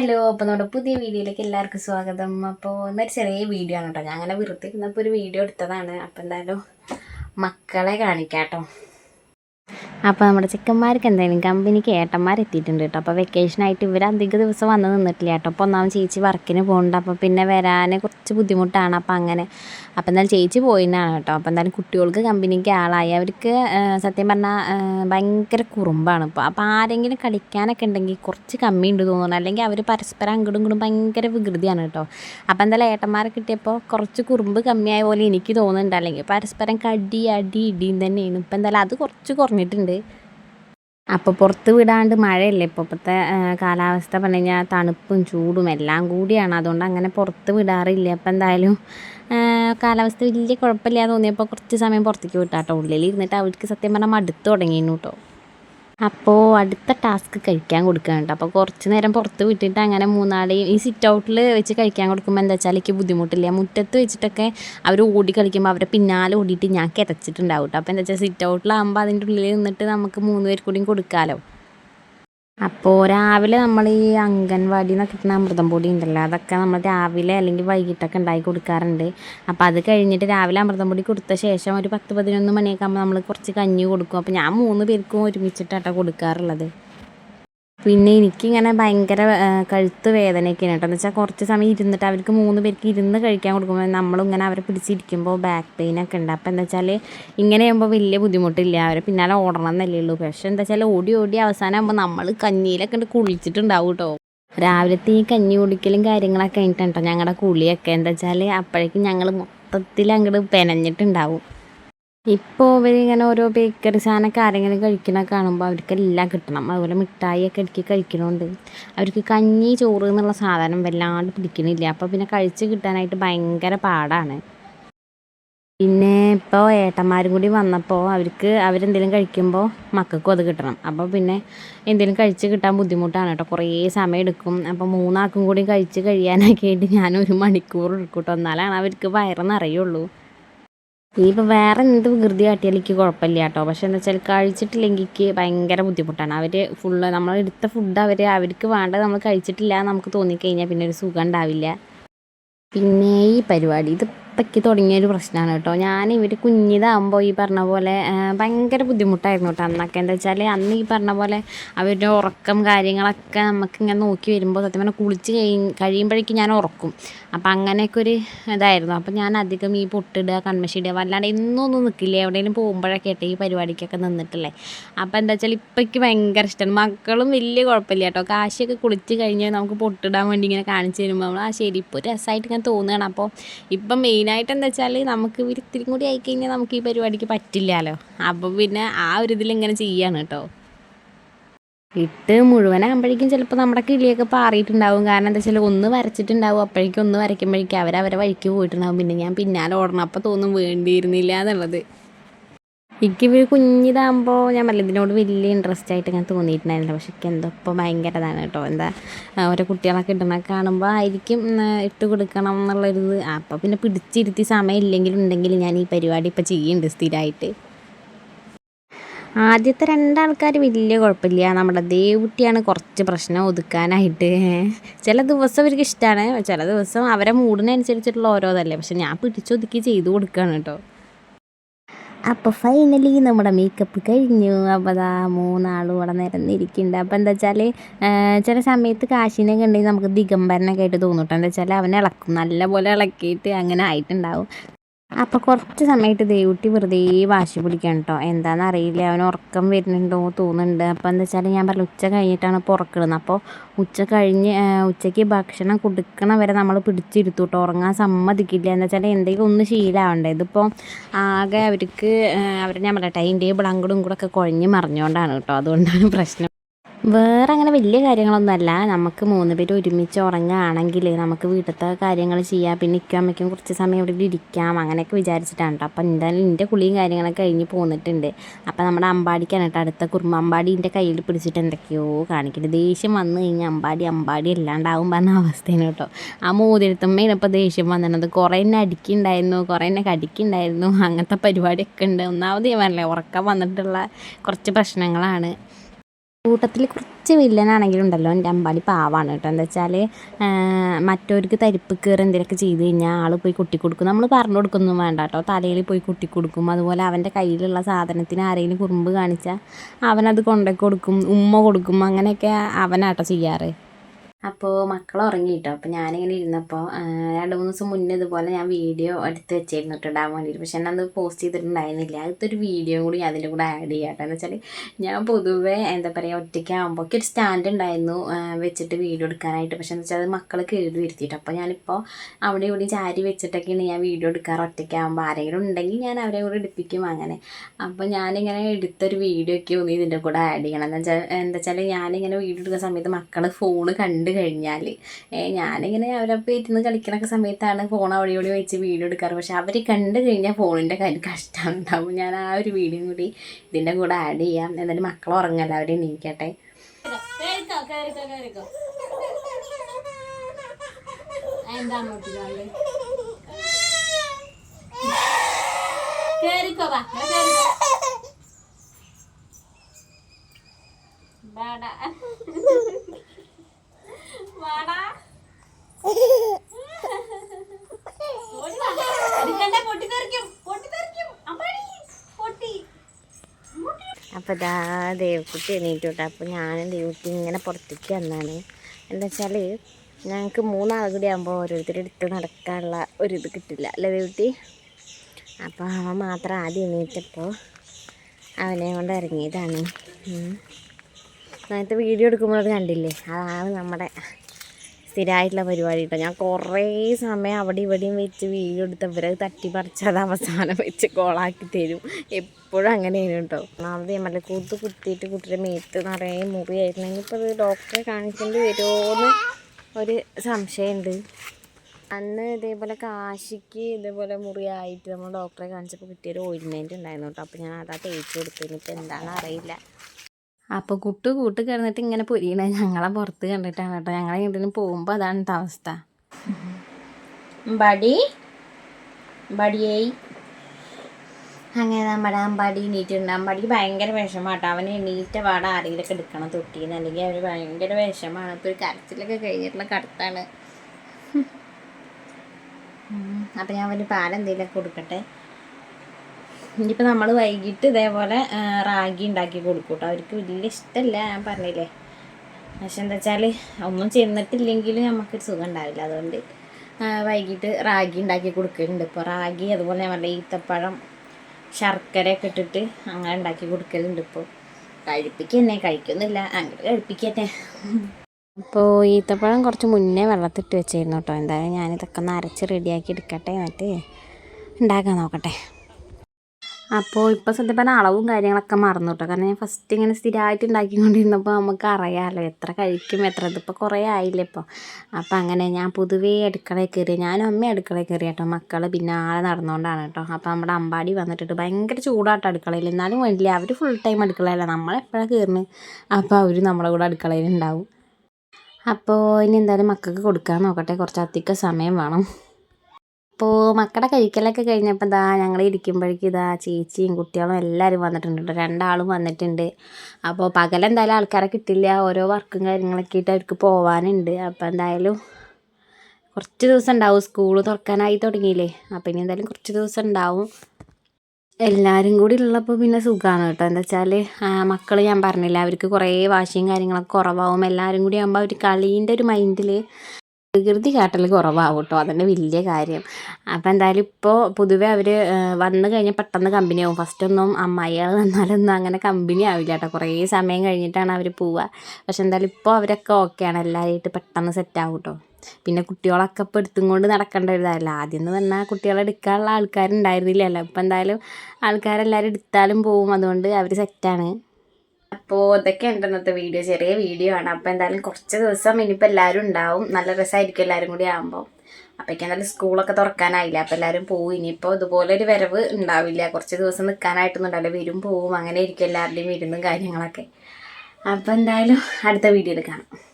Hello അപ്പോൾ നമ്മുടെ പുതിയ വീഡിയോയിലേക്ക് എല്ലാവർക്കും സ്വാഗതം. അപ്പോൾ എന്നൊരു ചെറിയ വീഡിയോ ആണ് കേട്ടോ. ഞാൻ അങ്ങനെ വെറുതെ ഇരുന്നപ്പോൾ ഒരു വീഡിയോ എടുത്തതാണ്. അപ്പോൾ എന്തായാലും മക്കളെ കാണിക്കാം കേട്ടോ അപ്പോൾ നമ്മുടെ ചെക്കന്മാർക്ക് എന്തായാലും കമ്പനിക്ക് ഏട്ടന്മാർ എത്തിയിട്ടുണ്ട് കേട്ടോ അപ്പോൾ വെക്കേഷനായിട്ട് ഇവർ അധിക ദിവസം വന്ന് നിന്നിട്ടില്ല കേട്ടോ. അപ്പോൾ ഒന്നാമത് ചേച്ചി വർക്കിന് പോകുന്നുണ്ട് അപ്പോൾ പിന്നെ വരാൻ കുറച്ച് ബുദ്ധിമുട്ടാണ് അപ്പോൾ അങ്ങനെ. അപ്പോൾ എന്തായാലും ചേച്ചി പോയിന്നാണ് കേട്ടോ. അപ്പോൾ എന്തായാലും കുട്ടികൾക്ക് കമ്പനിക്ക് ആളായി. അവർക്ക് സത്യം പറഞ്ഞാൽ ഭയങ്കര കുറുമ്പാണ് ഇപ്പോൾ അപ്പോൾ ആരെങ്കിലും കളിക്കാനൊക്കെ ഉണ്ടെങ്കിൽ കുറച്ച് കമ്മിയുണ്ട് തോന്നുന്നു. അല്ലെങ്കിൽ അവർ പരസ്പരം അങ്ങോട്ടും ഇങ്ങോട്ടും ഭയങ്കര വികൃതിയാണ് കേട്ടോ. അപ്പോൾ എന്തായാലും ഏട്ടന്മാരെ കിട്ടിയപ്പോൾ കുറച്ച് കുറുമ്പ് കമ്മിയായ പോലെ എനിക്ക് തോന്നുന്നുണ്ട്. അല്ലെങ്കിൽ പരസ്പരം കടി അടി ഇടിയും തന്നെയാണ്. ഇപ്പോൾ എന്തായാലും അത് കുറച്ച് കുറഞ്ഞിട്ടുണ്ട്. അപ്പോൾ പുറത്ത് വിടാണ്ട് മഴയല്ലേ? ഇപ്പോൾ ഇപ്പോഴത്തെ കാലാവസ്ഥ പറഞ്ഞു കഴിഞ്ഞാൽ തണുപ്പും ചൂടും എല്ലാം കൂടിയാണ്. അതുകൊണ്ട് അങ്ങനെ പുറത്ത് വിടാറില്ല. അപ്പോൾ എന്തായാലും കാലാവസ്ഥ വലിയ കുഴപ്പമില്ല തോന്നിയപ്പോൾ കുറച്ച് സമയം പുറത്തേക്ക് വിട്ടാട്ടോ. ഉള്ളിൽ ഇരുന്നിട്ട് അവർക്ക് സത്യം പറഞ്ഞാൽ മടുത്ത് തുടങ്ങിയിരുന്നു കേട്ടോ അപ്പോൾ അടുത്ത ടാസ്ക് കഴിക്കാൻ കൊടുക്കുന്നുണ്ട് അപ്പോൾ കുറച്ച് നേരം പുറത്ത് വിട്ടിട്ട് അങ്ങനെ മൂന്നാളെയും ഈ സിറ്റ് ഔട്ടിൽ വെച്ച് കഴിക്കാൻ കൊടുക്കുമ്പോൾ എന്താ വെച്ചാൽ എനിക്ക് ബുദ്ധിമുട്ടില്ല. മുറ്റത്ത് വെച്ചിട്ടൊക്കെ അവർ ഓടി കളിക്കുമ്പോൾ അവരെ പിന്നാലെ ഓടിയിട്ട് ഞാൻ കിതച്ചിട്ടുണ്ടാവും കേട്ടോ. അപ്പോൾ എന്താ വെച്ചാൽ സിറ്റ് ഔട്ടിലാകുമ്പോൾ അതിന്റെ ഉള്ളിൽ നിന്നിട്ട് നമുക്ക് മൂന്ന് പേർ കൂടിയും കൊടുക്കാമല്ലോ അപ്പോൾ രാവിലെ നമ്മൾ ഈ അംഗൻവാടിയിൽ നിന്ന് കിട്ടുന്ന അമൃതം പൊടി ഉണ്ടല്ലോ അതൊക്കെ നമ്മൾ രാവിലെ അല്ലെങ്കിൽ വൈകിട്ടൊക്കെ ഉണ്ടാക്കി കൊടുക്കാറുണ്ട്. അപ്പോൾ അത് കഴിഞ്ഞിട്ട് രാവിലെ അമൃതം പൊടി കൊടുത്ത ശേഷം ഒരു പത്ത് പതിനൊന്ന് മണിയൊക്കെ ആകുമ്പോൾ നമ്മൾ കുറച്ച് കഞ്ഞി കൊടുക്കും. അപ്പോൾ ഞാൻ മൂന്ന് പേർക്കും ഒരുമിച്ചിട്ടാട്ടോ കൊടുക്കാറുള്ളത്. പിന്നെ എനിക്കിങ്ങനെ ഭയങ്കര കഴുത്ത് വേദനയൊക്കെയാണ് കേട്ടോ. എന്ന് വെച്ചാൽ കുറച്ച് സമയം ഇരുന്നിട്ട് അവർക്ക് മൂന്ന് പേർക്ക് ഇരുന്ന് കഴിക്കാൻ കൊടുക്കുമ്പോൾ നമ്മളിങ്ങനെ അവരെ പിടിച്ചിരിക്കുമ്പോൾ ബാക്ക് പെയിനൊക്കെ ഉണ്ട്. അപ്പോൾ എന്താ വെച്ചാൽ ഇങ്ങനെ ആകുമ്പോൾ വലിയ ബുദ്ധിമുട്ടില്ല. അവരെ പിന്നാലെ ഓടണം എന്നല്ലേ ഉള്ളൂ. പക്ഷേ എന്താ വെച്ചാൽ ഓടി ഓടി അവസാനം ആകുമ്പോൾ നമ്മൾ കഞ്ഞിയിലൊക്കെ ഉണ്ട് കുളിച്ചിട്ടുണ്ടാവും കേട്ടോ രാവിലത്തെ ഈ കഞ്ഞി കുടിക്കലും കാര്യങ്ങളൊക്കെ കഴിഞ്ഞിട്ടുണ്ടോ ഞങ്ങളുടെ കുളിയൊക്കെ. എന്താ വെച്ചാൽ അപ്പോഴേക്കും ഞങ്ങൾ മൊത്തത്തിൽ അങ്ങോട്ട് പെനഞ്ഞിട്ടുണ്ടാവും. ഇപ്പോൾ ഇങ്ങനെ ഓരോ ബേക്കറി സാധനമൊക്കെ ആരെങ്കിലും കഴിക്കണ കാണുമ്പോൾ അവർക്ക് എല്ലാം കിട്ടണം. അതുപോലെ മിഠായിയൊക്കെ ഇടയ്ക്ക് കഴിക്കണോണ്ട്. അവർക്ക് കഞ്ഞി ചോറ് എന്നുള്ള സാധനം വല്ലാണ്ട് പിടിക്കണില്ല. അപ്പോൾ പിന്നെ കഴിച്ച് കിട്ടാനായിട്ട് ഭയങ്കര പാടാണ്. പിന്നെ ഇപ്പോൾ ഏട്ടന്മാരും കൂടി വന്നപ്പോൾ അവർക്ക് അവരെന്തെങ്കിലും കഴിക്കുമ്പോൾ മക്കൾക്കും അത് കിട്ടണം. അപ്പോൾ പിന്നെ എന്തെങ്കിലും കഴിച്ച് കിട്ടാൻ ബുദ്ധിമുട്ടാണ് കേട്ടോ. കുറേ സമയം എടുക്കും. അപ്പോൾ മൂന്നാൾക്കും കൂടി കഴിച്ച് കഴിയാനൊക്കെ ആയിട്ട് ഞാൻ ഒരു മണിക്കൂർ എടുക്കും കേട്ടോ. എന്നാലാണ് അവർക്ക് വയറ് നിറയുള്ളൂ. ഇനിയിപ്പോൾ വേറെ എന്ത് വികൃതി കാട്ടിയാലും എനിക്ക് കുഴപ്പമില്ല കേട്ടോ. പക്ഷെ എന്താ വെച്ചാൽ കഴിച്ചിട്ടില്ലെങ്കിൽ എനിക്ക് ഭയങ്കര ബുദ്ധിമുട്ടാണ്. അവർ ഫുള്ള് നമ്മൾ എടുത്ത ഫുഡ് അവർ അവർക്ക് വേണ്ടത് നമ്മൾ കഴിച്ചിട്ടില്ല നമുക്ക് തോന്നിക്കഴിഞ്ഞാൽ പിന്നെ ഒരു സുഖം ഉണ്ടാവില്ല. പിന്നെ ഈ പരിപാടി ഇത് ഇപ്പയ്ക്ക് തുടങ്ങിയൊരു പ്രശ്നമാണ് കേട്ടോ. ഞാൻ ഇവർ കുഞ്ഞിതാകുമ്പോൾ ഈ പറഞ്ഞ പോലെ ഭയങ്കര ബുദ്ധിമുട്ടായിരുന്നു കേട്ടോ അന്നൊക്കെ. എന്താ വെച്ചാൽ അന്ന് ഈ പറഞ്ഞ പോലെ അവരുടെ ഉറക്കം കാര്യങ്ങളൊക്കെ നമുക്കിങ്ങനെ നോക്കി വരുമ്പോൾ സത്യം പറഞ്ഞാൽ കുളിച്ച് കഴി കഴിയുമ്പോഴേക്കും ഞാൻ ഉറക്കും. അപ്പം അങ്ങനെയൊക്കെ ഒരു ഇതായിരുന്നു. അപ്പം ഞാൻ അധികം ഈ പൊട്ടിടുക കൺമശിടുക വല്ലാണ്ട് എന്നൊന്നും നിൽക്കില്ല എവിടെയെങ്കിലും പോകുമ്പോഴൊക്കെ ആയിട്ട് ഈ പരിപാടിക്കൊക്കെ നിന്നിട്ടില്ലേ. അപ്പം എന്താ വെച്ചാൽ ഇപ്പോഴേക്ക് ഭയങ്കര ഇഷ്ടമാണ് മക്കളും വലിയ കുഴപ്പമില്ല കേട്ടോ. കാശിയൊക്കെ കുളിച്ച് കഴിഞ്ഞാൽ നമുക്ക് പൊട്ടിടാൻ വേണ്ടി ഇങ്ങനെ കാണിച്ച് തരുമ്പോൾ നമ്മൾ ആ ശരി ഇപ്പോൾ രസമായിട്ട് ഇങ്ങനെ തോന്നുകയാണ് അപ്പോൾ ഇപ്പം മെയിനായിട്ട് എന്താ വെച്ചാൽ നമുക്ക് ഇത്തിരി കൂടി ആയിക്കഴിഞ്ഞാൽ നമുക്ക് ഈ പരിപാടിക്ക് പറ്റില്ലല്ലോ അപ്പം പിന്നെ ആ ഒരു ഇതിൽ ഇങ്ങനെ ചെയ്യാണ് കേട്ടോ. ഇട്ട് മുഴുവനാകുമ്പോഴേക്കും ചിലപ്പോൾ നമ്മുടെ കിളിയൊക്കെ പാറിയിട്ടുണ്ടാവും. കാരണം എന്താ വെച്ചാൽ ഒന്ന് വരച്ചിട്ടുണ്ടാവും. അപ്പോഴേക്കും ഒന്ന് വരയ്ക്കുമ്പോഴേക്കും അവരവരെ വഴിക്ക് പോയിട്ടുണ്ടാവും. പിന്നെ ഞാൻ പിന്നാലെ ഓടണം. അപ്പോൾ തോന്നും വേണ്ടിയിരുന്നില്ല എന്നുള്ളത്. എനിക്ക് ഇവർ കുഞ്ഞിതാകുമ്പോൾ ഞാൻ പറഞ്ഞില്ല ഇതിനോട് വലിയ ഇൻട്രസ്റ്റ് ആയിട്ട് ഞാൻ തോന്നിയിട്ടുണ്ടായിരുന്നില്ല. പക്ഷെ എനിക്ക് എന്തോ ഇപ്പോൾ ഭയങ്കര ഇതാണ് കേട്ടോ. എന്താ ഓരോ കുട്ടികളൊക്കെ ഇടണ കാണുമ്പോൾ ആയിരിക്കും ഇട്ട് കൊടുക്കണം എന്നുള്ളൊരു അപ്പോൾ പിന്നെ പിടിച്ചിരുത്തി സമയം ഇല്ലെങ്കിലും ഉണ്ടെങ്കിൽ ഞാൻ ഈ പരിപാടി ഇപ്പോൾ ചെയ്യുന്നുണ്ട് സ്ഥിരമായിട്ട് ആദ്യത്തെ രണ്ടാൾക്കാർ വലിയ കുഴപ്പമില്ല. നമ്മുടെ ദേവുട്ടിയാണ് കുറച്ച് പ്രശ്നം ഒതുക്കാനായിട്ട്. ചില ദിവസം അവർക്ക് ഇഷ്ടമാണ് ചില ദിവസം അവരെ മൂഡിനനുസരിച്ചിട്ടുള്ള ഓരോതല്ലേ. പക്ഷെ ഞാൻ പിടിച്ചൊതുക്കി ചെയ്തു കൊടുക്കുകയാണ് കേട്ടോ. അപ്പോൾ ഫൈനലി നമ്മുടെ മേക്കപ്പ് കഴിഞ്ഞു. അപ്പോൾ അതാ മൂന്നാളും ഇവിടെ നിരന്നിരിക്കുന്നുണ്ട്. അപ്പോൾ എന്താ വെച്ചാൽ ചില സമയത്ത് കാശിനെ കണ്ടെങ്കിൽ നമുക്ക് ദിഗംബരനൊക്കെ ആയിട്ട് തോന്നും എന്താ വെച്ചാൽ അവനെ ഇളക്കും. നല്ല പോലെ ഇളക്കിയിട്ട് അങ്ങനെ ആയിട്ടുണ്ടാവും. അപ്പോൾ കുറച്ച് സമയത്ത് ദേവുട്ടി വെറുതെ വാശി പിടിക്കണം കേട്ടോ എന്താണെന്ന് അറിയില്ല. അവൻ ഉറക്കം വരുന്നുണ്ടോ തോന്നുന്നുണ്ട്. അപ്പോൾ എന്താ വെച്ചാൽ ഞാൻ പറഞ്ഞു ഉച്ച കഴിഞ്ഞിട്ടാണ് ഇപ്പോൾ ഉറക്കുന്നത് അപ്പോൾ ഉച്ച കഴിഞ്ഞ് ഉച്ചയ്ക്ക് ഭക്ഷണം കൊടുക്കണ വരെ നമ്മൾ പിടിച്ചിരുത്തു കേട്ടോ ഉറങ്ങാൻ സമ്മതിക്കില്ല. എന്താ വെച്ചാൽ എന്തെങ്കിലും ഒന്ന് ശീലമാവണ്ടേ ഇതിപ്പോൾ ആകെ അവർക്ക് അവർ ഞാൻ പറഞ്ഞ ടൈം ടേബിൾ അങ്ങോട്ടും ഇങ്ങോട്ടൊക്കെ കുഴഞ്ഞ് മറിഞ്ഞുകൊണ്ടാണ് കേട്ടോ അതുകൊണ്ടാണ് പ്രശ്നം വേറെ അങ്ങനെ വലിയ കാര്യങ്ങളൊന്നുമല്ല. നമുക്ക് മൂന്ന് പേര് ഒരുമിച്ച് ഉറങ്ങുകയാണെങ്കിൽ നമുക്ക് വീട്ടിലത്തെ കാര്യങ്ങൾ ചെയ്യാം. പിന്നെ ഇക്കും അമ്മയ്ക്കും കുറച്ച് സമയം ഇവിടെ ഇരിക്കാം. അങ്ങനെയൊക്കെ വിചാരിച്ചിട്ടാണ് കേട്ടോ. അപ്പം എന്തായാലും എന്റെ കുളിയും കാര്യങ്ങളൊക്കെ കഴിഞ്ഞ് പോന്നിട്ടുണ്ട്. അപ്പം നമ്മുടെ അമ്പാടിക്കാണ് കേട്ടോ അടുത്ത കുറുമ്പ അമ്പാടിന്റെ കയ്യിൽ പിടിച്ചിട്ട് എന്തൊക്കെയോ കാണിക്കുന്നത് ദേഷ്യം വന്നു കഴിഞ്ഞാൽ അമ്പാടി അമ്പാടി അല്ലാണ്ടാവും പറഞ്ഞ അവസ്ഥയാണ് കേട്ടോ. ആ മോതിരത്തമ്മയാണ് ഇപ്പോൾ ദേഷ്യം വന്നിരുന്നത്. കുറേ എന്നെ അടിക്കുണ്ടായിരുന്നു കുറേ എന്നെ കടിക്കുണ്ടായിരുന്നു അങ്ങനത്തെ പരിപാടിയൊക്കെ ഉണ്ട്. ഒന്നാമത് ഞാൻ പറഞ്ഞില്ലേ ഉറക്കം വന്നിട്ടുള്ള കുറച്ച് പ്രശ്നങ്ങളാണ്. കൂട്ടത്തിൽ കുറച്ച് വില്ലനാണെങ്കിലും ഉണ്ടല്ലോ. എന്റെ അമ്പാടി പാവാണ് കേട്ടോ. എന്താ വെച്ചാൽ മറ്റവർക്ക് തരിപ്പ് കയറി എന്തെങ്കിലുമൊക്കെ ചെയ്ത് കഴിഞ്ഞാൽ ആൾ പോയി കൊട്ടി കൊടുക്കും നമ്മൾ പറഞ്ഞു കൊടുക്കൊന്നും വേണ്ട കേട്ടോ. തലയിൽ പോയി കൊട്ടി കൊടുക്കും അതുപോലെ അവന്റെ കയ്യിലുള്ള സാധനത്തിന് ആരെങ്കിലും കുറുമ്പ് കാണിച്ചാൽ അവനത് കൊണ്ടൊക്കെ കൊടുക്കും ഉമ്മ കൊടുക്കും. അങ്ങനെയൊക്കെ അവനാട്ടോ ചെയ്യാറ്. അപ്പോൾ മക്കൾ ഉറങ്ങി കേട്ടോ അപ്പോൾ ഞാനിങ്ങനെ ഇരുന്നപ്പോൾ രണ്ട് മൂന്ന് ദിവസം മുന്നേ ഇതുപോലെ ഞാൻ വീഡിയോ എടുത്ത് വെച്ചിരുന്നു കേട്ടോ ഇടാൻ വേണ്ടിയിട്ട് പക്ഷെ അത് പോസ്റ്റ് ചെയ്തിട്ടുണ്ടായിരുന്നില്ല. അടുത്തൊരു വീഡിയോ കൂടി അതിന്റെ കൂടെ ആഡ് ചെയ്യാം എന്ന് വെച്ചാൽ ഞാൻ പൊതുവേ എന്താ പറയുക ഒറ്റയ്ക്കാകുമ്പോൾ ഒരു സ്റ്റാൻഡ് ഉണ്ടായിരുന്നു വെച്ചിട്ട് വീഡിയോ എടുക്കാനായിട്ട്. പക്ഷെ എന്താ വെച്ചാൽ അത് മക്കൾ കേട് വരുത്തിയിട്ട്. അപ്പോൾ ഞാനിപ്പോൾ അവിടെ ഇവിടെ ചാരി വെച്ചിട്ടൊക്കെയാണ് ഞാൻ വീഡിയോ എടുക്കാറ്. ഒറ്റയ്ക്കാകുമ്പോൾ ആരെങ്കിലും ഉണ്ടെങ്കിൽ ഞാൻ അവരെ കൂടെ എടുപ്പിക്കും അങ്ങനെ. അപ്പോൾ ഞാനിങ്ങനെ എടുത്തൊരു വീഡിയോ ഒക്കെ ഒന്ന് ഇതിന്റെ കൂടെ ആഡ് ചെയ്യണം. എന്ന് വെച്ചാൽ എന്താ വെച്ചാൽ ഞാനിങ്ങനെ വീഡിയോ എടുക്കുന്ന സമയത്ത് മക്കൾ ഫോൺ കണ്ടു കഴിഞ്ഞാൽ ഞാനിങ്ങനെ അവരപ്പോൾ ഇരുന്ന് കളിക്കുന്ന സമയത്താണ് ഫോൺ അവിടെ ഇവിടെ വെച്ച് വീഡിയോ എടുക്കാറ്. പക്ഷെ അവർ കണ്ടു കഴിഞ്ഞാൽ ഫോണിന്റെ കാര്യം കഷ്ടമാണ് ഉണ്ടാവും ഞാൻ ആ ഒരു വീഡിയോ കൂടി ഇതിന്റെ കൂടെ ആഡ് ചെയ്യാം. എന്നിട്ട് മക്കൾ ഉറങ്ങല്ല അവരെ നീക്കട്ടെ എന്താ കേറിക്കോ. വാ അപ്പോൾ ഇതാ ദേവക്കുട്ടി എണീറ്റോട്ടെ. അപ്പോൾ ഞാനും ദേവക്കുട്ടി ഇങ്ങനെ പുറത്തേക്ക് വന്നാണ്. എന്താ വെച്ചാൽ ഞങ്ങൾക്ക് മൂന്നാൾ കൂടി ആകുമ്പോൾ ഓരോരുത്തർ എടുത്ത് നടക്കാനുള്ള ഒരു കിട്ടില്ല. അല്ലേ ദേവക്കുട്ടി? അപ്പോൾ അവൻ മാത്രം ആദ്യം എണീറ്റപ്പോൾ അവനെ കൊണ്ട് ഇറങ്ങിയതാണ്. നേരത്തെ വീഡിയോ എടുക്കുമ്പോൾ അത് കണ്ടില്ലേ? അതാണ് നമ്മുടെ സ്ഥിരമായിട്ടുള്ള പരിപാടി കേട്ടോ ഞാൻ കുറേ സമയം അവിടെ ഇവിടെയും വെച്ച് വീഡിയോ എടുത്തവരെ തട്ടി പറിച്ചത് അവസാനം വെച്ച് കോളാക്കി തരും. എപ്പോഴും അങ്ങനെയാണ് കേട്ടോ ഒന്നാമത് പറഞ്ഞ കൂത്ത് കുത്തിയിട്ട് കുട്ടിയുടെ മേത്ത് നിറയെ മുറിയായിരുന്നെങ്കിൽ ഇപ്പോൾ അത് ഡോക്ടറെ കാണിക്കേണ്ടി വരുമോയെന്ന് ഒരു സംശയമുണ്ട് അന്ന് ഇതേപോലെ കാശിക്ക് ഇതേപോലെ മുറിയായിട്ട് നമ്മൾ ഡോക്ടറെ കാണിച്ചപ്പോൾ കിട്ടിയൊരു ഓയിൻമെന്റ് ഉണ്ടായിരുന്നു കേട്ടോ അപ്പോൾ ഞാൻ അതാ തേച്ച് കൊടുത്തു ഇനിയിപ്പോൾ എന്താണെന്ന് അറിയില്ല. അപ്പോൾ കുട്ടു കൂട്ട് കിടന്നിട്ട് ഇങ്ങനെ പൊരിയണേ. ഞങ്ങളെ പുറത്ത് കണ്ടിട്ടാണ് കേട്ടോ. ഞങ്ങളെ ഇങ്ങോട്ടും പോകുമ്പോൾ അതാണ് അവസ്ഥ. ബടി ബടിയേയ് അങ്ങനെ നമ്മുടെ അമ്പാടി എണീറ്റുണ്ട് അമ്പാടിക്ക് ഭയങ്കര വിഷമാട്ടോ അവൻ എണീറ്റ പാടെ ആരെങ്കിലൊക്കെ എടുക്കണം തൊട്ടിന്ന്. അല്ലെങ്കിൽ അവർ ഭയങ്കര വിഷമാണ് ഇപ്പോൾ ഒരു കരച്ചിലൊക്കെ കഴിഞ്ഞിട്ടുള്ള കടത്താണ് അപ്പം ഞാൻ അവന് പാലെന്തെങ്കിലുമൊക്കെ കൊടുക്കട്ടെ. ഇനിയിപ്പോൾ നമ്മൾ വൈകിട്ട് ഇതേപോലെ റാഗി ഉണ്ടാക്കി കൊടുക്കും കേട്ടോ അവർക്ക് വലിയ ഇഷ്ടമല്ല ഞാൻ പറഞ്ഞില്ലേ. പക്ഷെ എന്താ വെച്ചാൽ ഒന്നും ചെന്നിട്ടില്ലെങ്കിലും നമുക്കൊരു സുഖം ഉണ്ടാവില്ല. അതുകൊണ്ട് വൈകിട്ട് റാഗി ഉണ്ടാക്കി കൊടുക്കലുണ്ട്. ഇപ്പോൾ റാഗി അതുപോലെ ഞാൻ പറഞ്ഞ ഈത്തപ്പഴം ശർക്കരയൊക്കെ ഇട്ടിട്ട് അങ്ങനെ ഉണ്ടാക്കി കൊടുക്കലുണ്ട് ഇപ്പോൾ കഴിപ്പിക്കന്നെ കഴിക്കുന്നില്ല അങ്ങനെ കഴിപ്പിക്കന്നെ. അപ്പോൾ ഈത്തപ്പഴം കുറച്ച് മുന്നേ വെള്ളത്തിട്ട് വെച്ചായിരുന്നു കേട്ടോ എന്തായാലും ഞാനിതൊക്കെ ഒന്ന് അരച്ച് റെഡിയാക്കി എടുക്കട്ടെ എന്നിട്ട് ഉണ്ടാക്കാൻ നോക്കട്ടെ. അപ്പോൾ ഇപ്പോൾ സത്യം പറഞ്ഞാൽ അളവും കാര്യങ്ങളൊക്കെ മറന്നു കേട്ടോ കാരണം ഞാൻ ഫസ്റ്റ് ഇങ്ങനെ സ്ഥിരമായിട്ട് ഉണ്ടാക്കിക്കൊണ്ടിരുന്നപ്പോൾ നമുക്ക് അറിയാമല്ലോ എത്ര കഴിക്കും എത്ര ഇതിപ്പോൾ കുറേ ആയില്ലേ ഇപ്പോൾ അപ്പോൾ അങ്ങനെ ഞാൻ പൊതുവേ അടുക്കളയിൽ കയറി ഞാനും അമ്മയും അടുക്കളയിൽ കയറി കേട്ടോ. മക്കൾ പിന്നെ ആളെ നടന്നുകൊണ്ടാണ് കേട്ടോ. അപ്പോൾ നമ്മുടെ അമ്പാടി വന്നിട്ടിട്ട് ഭയങ്കര ചൂടാട്ടോ അടുക്കളയിൽ. എന്നാലും വേണ്ടില്ല അവർ ഫുൾ ടൈം അടുക്കളയിലാണ് നമ്മളെപ്പോഴാണ് കയറുന്നത് അപ്പോൾ അവർ നമ്മളെ കൂടെ അടുക്കളയിൽ ഉണ്ടാവും അപ്പോൾ ഇനി എന്തായാലും മക്കൾക്ക് കൊടുക്കാൻ നോക്കട്ടെ. കുറച്ച് അധികം സമയം വേണം. അപ്പോൾ മക്കളുടെ കഴിക്കലൊക്കെ കഴിഞ്ഞപ്പോൾ ഇതാ ഞങ്ങൾ ഇരിക്കുമ്പോഴേക്കും ഇതാ ചേച്ചിയും കുട്ടികളും എല്ലാവരും വന്നിട്ടുണ്ട്. കേട്ടോ രണ്ടാളും വന്നിട്ടുണ്ട്. അപ്പോൾ പകലെന്തായാലും ആൾക്കാരെ കിട്ടില്ല. ഓരോ വർക്കും കാര്യങ്ങളൊക്കെ ആയിട്ട് അവർക്ക് പോവാനുണ്ട്. അപ്പോൾ എന്തായാലും കുറച്ച് ദിവസം ഉണ്ടാവും. സ്കൂൾ തുറക്കാനായി തുടങ്ങിയില്ലേ. അപ്പോൾ ഇനി എന്തായാലും കുറച്ച് ദിവസം ഉണ്ടാവും. എല്ലാവരും കൂടി ഉള്ളപ്പോൾ പിന്നെ സുഖമാണ് കേട്ടോ. എന്താ വെച്ചാൽ മക്കൾ ഞാൻ പറഞ്ഞില്ല അവർക്ക് കുറേ വാശിയും കാര്യങ്ങളൊക്കെ കുറവാകും എല്ലാവരും കൂടി ആകുമ്പോൾ അവർ കളീന്റെ ഒരു മൈൻഡിൽ വികൃതി കാട്ടൽ കുറവാകും കേട്ടോ അതന്നെ വലിയ കാര്യം. അപ്പോൾ എന്തായാലും ഇപ്പോൾ പൊതുവെ അവർ വന്നു കഴിഞ്ഞാൽ പെട്ടെന്ന് കമ്പനി ആവും ഫസ്റ്റ് ഒന്നും അമ്മായികൾ വന്നാലൊന്നും അങ്ങനെ കമ്പനി ആവില്ല കേട്ടോ കുറേ സമയം കഴിഞ്ഞിട്ടാണ് അവർ പോവുക പക്ഷെ എന്തായാലും ഇപ്പോൾ അവരൊക്കെ ഓക്കെയാണ് എല്ലാവരുമായിട്ട് പെട്ടെന്ന് സെറ്റ് ആവും കേട്ടോ പിന്നെ കുട്ടികളൊക്കെ ഇപ്പോൾ എടുത്തും കൊണ്ട് നടക്കേണ്ട ഒരു ഇതല്ല ആദ്യം എന്ന് പറഞ്ഞാൽ കുട്ടികളെ എടുക്കാനുള്ള ആൾക്കാരുണ്ടായിരുന്നില്ലല്ലോ. ഇപ്പം എന്തായാലും ആൾക്കാരെല്ലാവരും എടുത്താലും പോവും. അതുകൊണ്ട് അവർ സെറ്റാണ് അപ്പോൾ ഇതൊക്കെ ഉണ്ട് ഇന്നത്തെ വീഡിയോ. ചെറിയ വീഡിയോ ആണ്. അപ്പോൾ എന്തായാലും കുറച്ച് ദിവസം ഇനിയിപ്പോൾ എല്ലാവരും ഉണ്ടാവും. നല്ല രസമായിരിക്കും എല്ലാവരും കൂടി ആകുമ്പോൾ അപ്പോഴേക്കും എന്തായാലും സ്കൂളൊക്കെ തുറക്കാനായില്ല? അപ്പോൾ എല്ലാവരും പോവും. ഇനിയിപ്പോൾ ഇതുപോലെ ഒരു വരവ് ഉണ്ടാവില്ല. കുറച്ച് ദിവസം നിൽക്കാനായിട്ടൊന്നും ഉണ്ടാവില്ല. വരും പോവും. അങ്ങനെ ഇരിക്കും എല്ലാവരുടെയും വിരുന്നും കാര്യങ്ങളൊക്കെ. അപ്പോൾ എന്തായാലും അടുത്ത വീഡിയോയിൽ കാണാം.